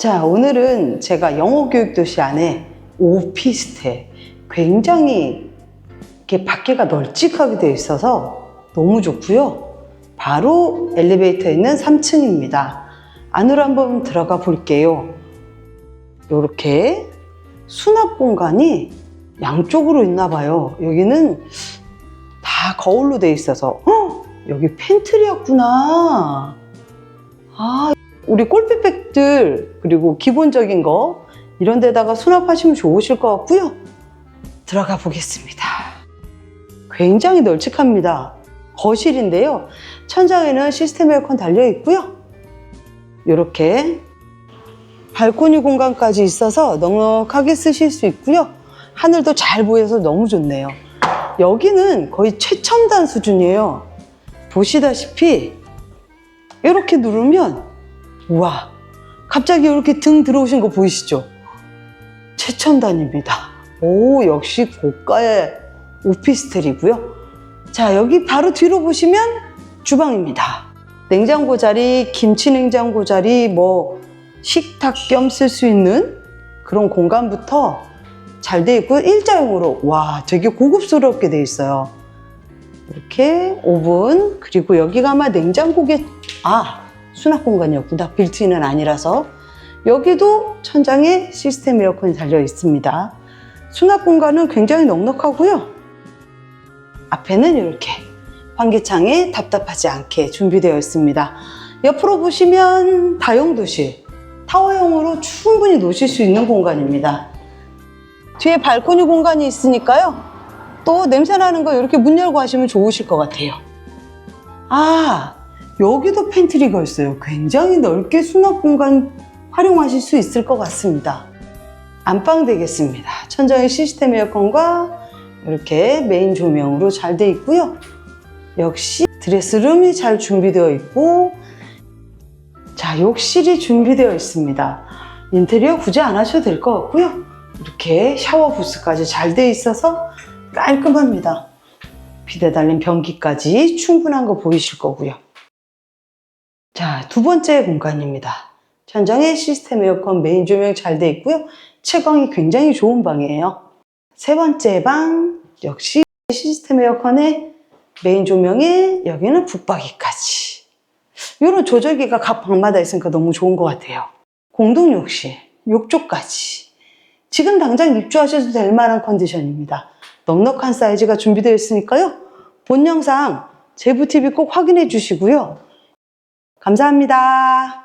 자, 오늘은 제가 영어교육도시 안에 오피스텔 굉장히 이렇게 밖에가 널찍하게 되어 있어서 너무 좋고요. 바로 엘리베이터에 있는 3층입니다. 안으로 한번 들어가 볼게요. 이렇게 수납 공간이 양쪽으로 있나 봐요. 여기는 다 거울로 되어 있어서 헉! 여기 팬트리였구나. 아, 우리 골프백들 그리고 기본적인 거 이런 데다가 수납하시면 좋으실 것 같고요. 들어가 보겠습니다. 굉장히 널찍합니다. 거실인데요. 천장에는 시스템 에어컨 달려 있고요. 이렇게 발코니 공간까지 있어서 넉넉하게 쓰실 수 있고요. 하늘도 잘 보여서 너무 좋네요. 여기는 거의 최첨단 수준이에요. 보시다시피 이렇게 누르면 우와 갑자기 이렇게 등 들어오신 거 보이시죠? 최첨단입니다. 오 역시 고가의 오피스텔이고요. 자 여기 바로 뒤로 보시면 주방입니다. 냉장고 자리, 김치 냉장고 자리, 뭐 식탁 겸 쓸 수 있는 그런 공간부터 잘 돼 있고 일자형으로 와 되게 고급스럽게 돼 있어요. 이렇게 오븐 그리고 여기가 아마 냉장고게 아 수납 공간이었구나 빌트인은 아니라서 여기도 천장에 시스템 에어컨이 달려 있습니다. 수납 공간은 굉장히 넉넉하고요. 앞에는 이렇게 환기창에 답답하지 않게 준비되어 있습니다. 옆으로 보시면 다용도실 타워형으로 충분히 놓으실 수 있는 공간입니다. 뒤에 발코니 공간이 있으니까요. 또 냄새 나는 거 이렇게 문 열고 하시면 좋으실 것 같아요. 아, 여기도 팬트리가 있어요. 굉장히 넓게 수납 공간 활용하실 수 있을 것 같습니다. 안방 되겠습니다. 천장에 시스템 에어컨과 이렇게 메인 조명으로 잘 돼 있고요. 역시 드레스룸이 잘 준비되어 있고 자, 욕실이 준비되어 있습니다. 인테리어 굳이 안 하셔도 될 것 같고요. 이렇게 샤워 부스까지 잘 돼 있어서 깔끔합니다. 비대 달린 변기까지 충분한 거 보이실 거고요. 자, 두 번째 공간입니다. 천장에 시스템 에어컨 메인 조명 잘 돼 있고요. 채광이 굉장히 좋은 방이에요. 세 번째 방 역시 시스템 에어컨에 메인 조명에 여기는 붙박이까지. 이런 조절기가 각 방마다 있으니까 너무 좋은 것 같아요. 공동 욕실, 욕조까지. 지금 당장 입주하셔도 될 만한 컨디션입니다. 넉넉한 사이즈가 준비되어 있으니까요. 본 영상 제부TV 꼭 확인해 주시고요. 감사합니다.